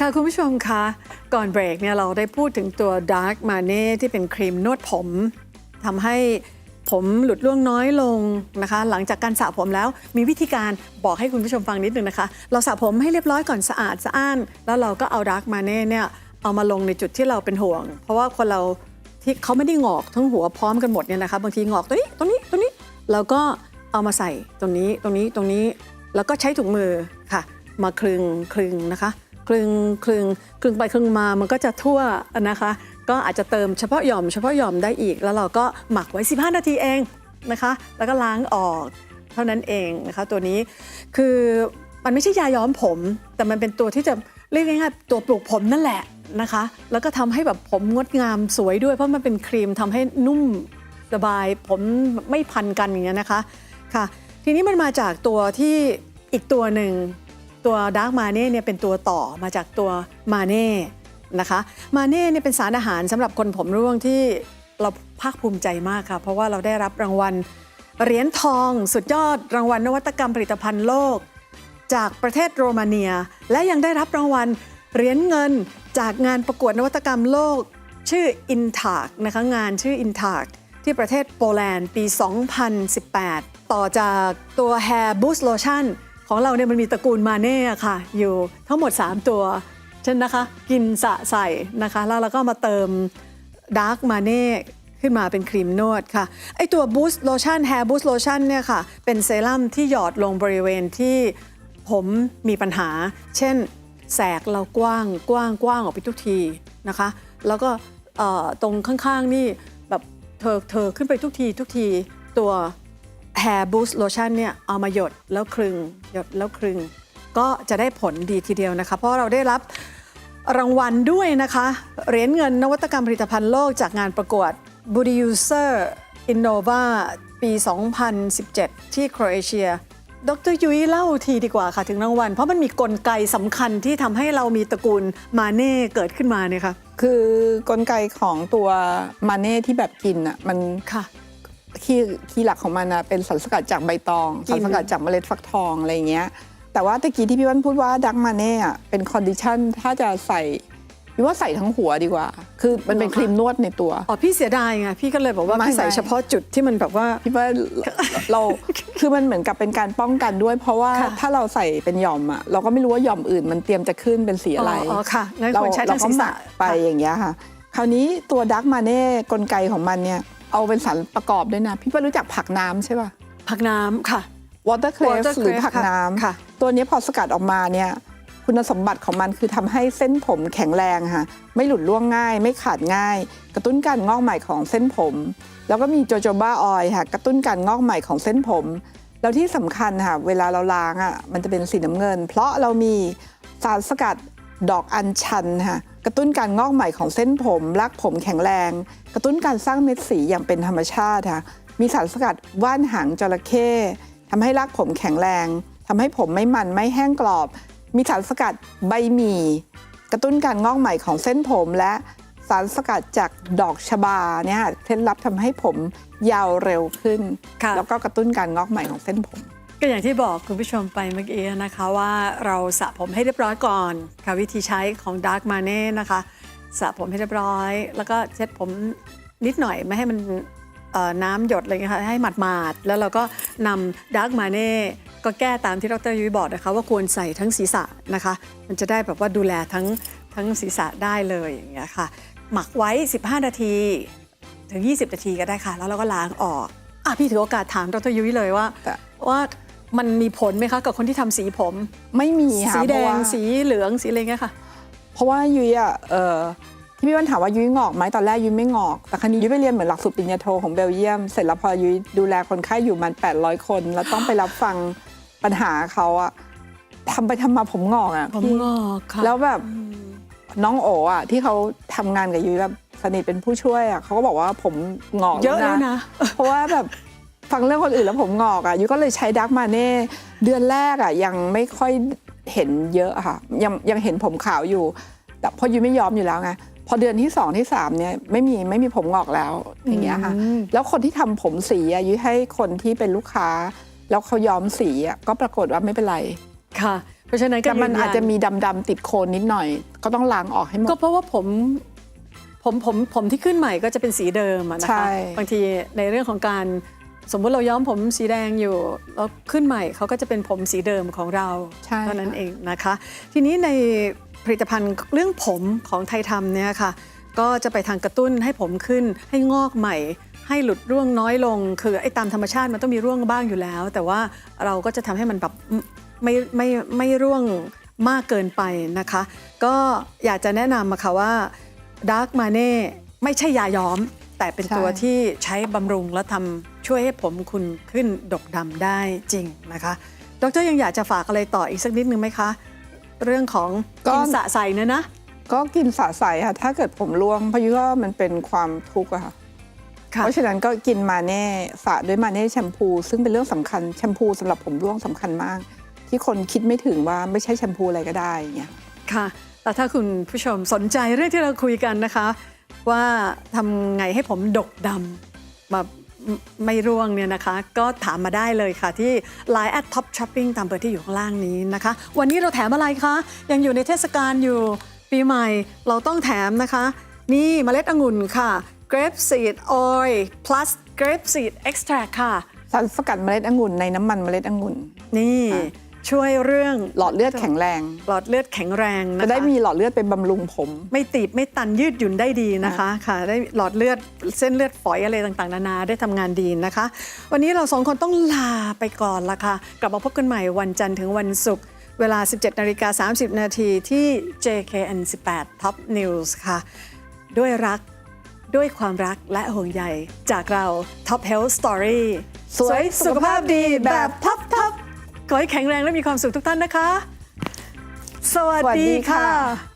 ค่ะ คุณผู้ชมคะ ก่อนเบรกเนี่ยเราได้พูดถึงตัว Dark m a n e ที่เป็นครีมนวดผมทำให้ผมหลุดร่วงน้อยลงนะคะ หลังจากการสระผมแล้วมีวิธีการบอกให้คุณผู้ชมฟังนิดนึงนะคะ เราสระผมให้เรียบร้อยก่อนสะอาดสะอ้าน แล้วเราก็เอา Dark m a n e เนี่ยเอามาลงในจุดที่เราเป็นห่วง เพราะว่าคนเราที่เขาไม่ได้งอกทั้งหัวพร้อมกันหมดเนี่ยนะคะ บางทีงอกตรงนี้ตรงนี้ตรงนี้เราก็เอามาใส่ตรงนี้ตรงนี้ตรงนี้แล้วก็ใช้ถุงมือค่ะ มาคลึงคลึงนะคะ คลึงคลึงคลึงไปคลึงมามันก็จะทั่วนะคะ ก็อาจจะเติมเฉพาะหย่อมเฉพาะหย่อมได้อีก แล้วเราก็หมักไว้ 15 นาทีเองนะคะ แล้วก็ล้างออกเท่านั้นเองนะคะตัวนี้คือมันไม่ใช่ยาย้อมผม แต่มันเป็นตัวที่จะเรียกง่ายๆตัวปลูกผมนั่นแหละนะคะ แล้วก็ทำให้แบบผมงดงามสวยด้วย เพราะมันเป็นครีมทำให้นุ่มสบายผมไม่พันกันอย่างเงี้ยนะคะค่ะ ทีนี้มันมาจากตัวที่อีกตัวหนึ่ง ตัวดาร์กมาเน่เนี่ยเป็นตัวต่อมาจากตัวมาเน่นะคะมาเน่เนี่ยเป็นสารอาหารสำหรับคนผมร่วงที่เราภาคภูมิใจมากค่ะ เพราะว่าเราได้รับรางวัลเหรียญทอง สุดยอดรางวัลนวัตกรรมผลิตภัณฑ์โลก จากประเทศโรมาเนีย และยังได้รับรางวัลเหรียญเงินจากงานประกวดนวัตกรรมโลก ชื่อ i n t a c นะคะงานชื่อ i n t a c ที่ประเทศโปแลนด์ปี 2018 ต่อจากตัว Hair Boost Lotion ของเราเนี่ยมันมีตระกูลมาเน่ค่ะ อยู่ทั้งหมด 3 ตัว เช่นนะคะ กินสะใส่นะคะ แล้วเราก็มาเติม Dark m a n e ขึ้นมาเป็นครีมนวดค่ะ ไอตัว Boost Lotion Hair Boost Lotion เนี่ยค่ะ เป็นเซรั่มที่หยอดลงบริเวณที่ผมมีปัญหา เช่น แสกเรากว้างกว้างกว้างออกไปทุกทีนะคะ แล้วก็ตรงข้างๆนี่แบบเธอเธอขึ้นไปทุกทีทุกทีตัว Hair Boost Lotion เนี่ยเอามาหยดแล้วคลึงหยดแล้วคลึง ก็จะได้ผลดีทีเดียวนะคะ เพราะเราได้รับรางวัลด้วยนะคะ เหรียญเงินนวัตกรรมผลิตภัณฑ์โลกจากงานประกวด b u d i u s e r Innova ปี 2017 ที่โครเอเชีย ดรยุ้ยเล่าทีดีกว่าค่ะถึงรางวัล เพราะมันมีกลไกสำคัญที่ทำให้เรามีตระกูลมาเน่เกิดขึ้นมาเนี่ยค่ะคือกลไกของตัวมาเน่ที่แบบกินอะมันค่ะ คีย์คีย์หลักของมันนะเป็นสารสกัดจากใบตองกินสารสกัดจากเมล็ดฟักทองอะไรอย่างเงี้ย แต่ว่าตะกี้ที่พี่วันพูดว่าดักมาเน่อะเป็นคอนดิชันถ้าจะใส่พี่ว่าใส่ทั้งหัวดีกว่า คือมันเป็นครีมนวดในตัว อ๋อ พี่เสียดายไง พี่ก็เลยบอกว่าไม่พี่ใส่ไม่เฉพาะจุดที่มันแบบว่า พี่ว่าเรา คือมันเหมือนกับเป็นการป้องกันด้วย เพราะว่าค่ะถ้าเราใส่เป็นหย่อมอะเราก็ไม่รู้ว่าหย่อมอื่นมันเตรียมจะขึ้นเป็นสีอะไร อ๋อ ค่ะงั้นเราควรใช้ทั้งเราก็ศีรหษะมักไปอย่างเงี้ยค่ะ คราวนี้ตัวดักมาเน่กลไกของมันเนี่ย เอาเป็นสารประกอบด้วยนะ พี่ป้ารู้จักผักน้ำใช่ป่ะ ผักน้ำค่ะ water cress Water หรือ cress ผักน้ำค่ะตัวเนี้ยพอสกัดออกมาเนี่ยคุณสมบัติของมันคือทำให้เส้นผมแข็งแรงค่ะไม่หลุดร่วงง่าย ไม่ขาดง่าย กระตุ้นการงอกใหม่ของเส้นผม แล้วก็มีโจโจบาออยล์ค่ะกระตุ้นการงอกใหม่ของเส้นผม แล้วที่สำคัญค่ะเวลาเราล้างอะมันจะเป็นสีน้ำเงิน เพราะเรามีสารสกัดดอกอัญชันค่ะ กระตุ้นการงอกใหม่ของเส้นผมรักผมแข็งแรง กระตุ้นการสร้างเม็ดสีอย่างเป็นธรรมชาติค่ะมีสารสกัดว่านหางจระเข้ทำให้รากผมแข็งแรงทำให้ผมไม่มันไม่แห้งกรอบ มีสารสกัดใบหมี่กระตุ้นการงอกใหม่ของเส้นผมและสารสกัดจากดอกชบาเนี่ยค่ะเคล็ดลับทำให้ผมยาวเร็วขึ้นค่ะแล้วก็กระตุ้นการงอกใหม่ของเส้นผม ก็อย่างที่บอกคุณผู้ชมไปเมื่อกี้นะคะว่าเราสระผมให้เรียบร้อยก่อนค่ะวิธีใช้ของ Dark m a n e นะคะสระผมให้เรียบร้อย แล้วก็เช็ดผมนิดหน่อยไม่ให้มันเอ่อน้ำหยดอะไรเงี้ยค่ะให้หมาดๆ แล้วเราก็นำ Dark m a n e ก็แก้ตามที่ดรยุ้ยบอกนะคะ ว่าควรใส่ทั้งศีรษะนะคะ มันจะได้แบบว่าดูแลทั้งทั้งศีรษะได้เลยอย่างเงี้ยค่ะ หมักไว้ 15 นาทีถึง 20 นาทีก็ได้ค่ะ แล้วเราก็ล้างออกอะพี่ถือโอกาสถามดรยุ้ยเลยว่าแต่ว่า มันมีผลไหมคะกับคนที่ทำสีผม ไม่มีค่ะสีแดเพราะงว่า สีเหลืองสีอะไรเงี้ยค่ะ เพราะว่ายุ้ยอะเออที่พี่วันถามว่ายุ้ยงอกไหมตอนแรกยุ้ยไม่งอก แต่ครั้นี้ยุ้ยไปเรียนเหมือนหลักสูตรปริญญาโทของเบลเยียม เสร็จแล้วพอยุ้ยดูแลคนไข้อยู่มัน 800 คน แล้วต้องไปรับฟังปัญหาเขาอะทำไปทำมาผมงอกอะผมพี่ งอกค่ะแล้วแบบน้องโออะที่เขาทำงานกับยุ้ยแบบสนิทเป็นผู้ช่วยอะเขาก็บอกว่าผมงอกเยอะแล้วนะ เพราะว่าแบบ ฟังเรื่องคนอื่นแล้วผมงอกอะยุ้ยก็เลยใช้ดักมาเน่เดือนแรกอะยังไม่ค่อยเห็นเยอะอะค่ะ ยังยังเห็นผมขาวอยู่ แต่เพราะยุ้ยไม่ยอมอยู่แล้วไงพอเดือนที่สองที่สามเนี่ยไม่มีไม่มีผมงอกแล้วอย่างเงี้ยค่ะอืมแล้วคนที่ทำผมสีอะยุ้ยให้คนที่เป็นลูกค้า แล้วเขาย้อมสีอะก็ปรากฏว่าไม่เป็นไรค่ะราะฉะนั้นก็แต่มันยืยัอาจจะมีดำๆติดโคนนิดหน่อย ก็ต้องล้างออกให้หมก็ดเพราะว่าผมผมผมผมที่ขึ้นใหม่ก็จะเป็นสีเดิมอะนะใช่คะบางทีในเรื่องของการ สมมุติเราย้อมผมสีแดงอยู่แล้วขึ้นใหม่เขาก็จะเป็นผมสีเดิมของเราใช่เท่านั้นเองนะคะ ทีนี้ในผลิตภัณฑ์เรื่องผมของไทยทำเนี่ยค่ะ ก็จะไปทางกระตุ้นให้ผมขึ้น ให้งอกใหม่ ให้หลุดร่วงน้อยลง คือไอ้ตามธรรมชาติมันต้องมีร่วงบ้างอยู่แล้ว แต่ว่าเราก็จะทำให้มันแบบไม่ไม่ไม่ร่วงมากเกินไปนะคะ ก็อยากจะแนะนำมาค่ะว่าดาร์กมาเน่ไม่ใช่ยาย้อม แต่เป็นใช่ตัวที่ใช้บำรุงและทำ ช่วยให้ผมคุณขึ้นดกดำได้จริงนะคะ ดรยังอยากจะฝากอะไรต่ออีกสักนิดนึงไหมคะ เรื่องของกินสะใสเนี่ยนะ ก็กินสะใสค่ะ ถ้าเกิดผมร่วงเพราะยุว่ามันเป็นความทุกข์อะค่ะ ค่ะ เพราะฉะนั้นก็กินมาเน่สระด้วยมาเน่แชมพู ซึ่งเป็นเรื่องสำคัญแชมพูสำหรับผมร่วงสำคัญมาก ที่คนคิดไม่ถึงว่าไม่ใช่แชมพูอะไรก็ได้อย่างเงี้ย ค่ะแต่ถ้าคุณผู้ชมสนใจเรื่องที่เราคุยกันนะคะ ว่าทำไงให้ผมดกดำแบบ ไม่ไม่ร่วงเนี่ยนะคะ ก็ถามมาได้เลยค่ะที่ Line at Top Shopping ตามเบอร์ที่อยู่ข้างล่างนี้นะคะ วันนี้เราแถมอะไรคะ ยังอยู่ในเทศกาลอยู่ปีใหม่เราต้องแถมนะคะ นี่เมล็ดองุ่นค่ะ grape seed oil plus grape seed extract ค่ะ สารสกัดเมล็ดองุ่นในน้ำมันเมล็ดองุ่น นี่ค่ะ ช่วยเรื่องหลอดเลือดแข็งแรง หลอดเลือดแข็งแรงนะคะจะได้มีหลอดเลือดไปบำรุงผม ไม่ตีบไม่ตันยืดหยุ่นได้ดีนะคะค่ะ ได้หลอดเลือดเส้นเลือดฝอยอะไรต่างๆ นานาได้ทำงานดีนะคะ วันนี้เราสองคนต้องลาไปก่อนละค่ะ กลับมาพบกันใหม่วันจันทร์ถึงวันศุกร์เวลา 17นาฬิกา30 นาทีที่ JKN 18 Top News ค่ะ ด้วยรักด้วยความรักและห่วงใยจากเรา Top Health Story สวยสุขภาพดีแบบท็อปท็อป ขอให้แข็งแรงและมีความสุขทุกท่านนะคะ สวัสดีค่ะ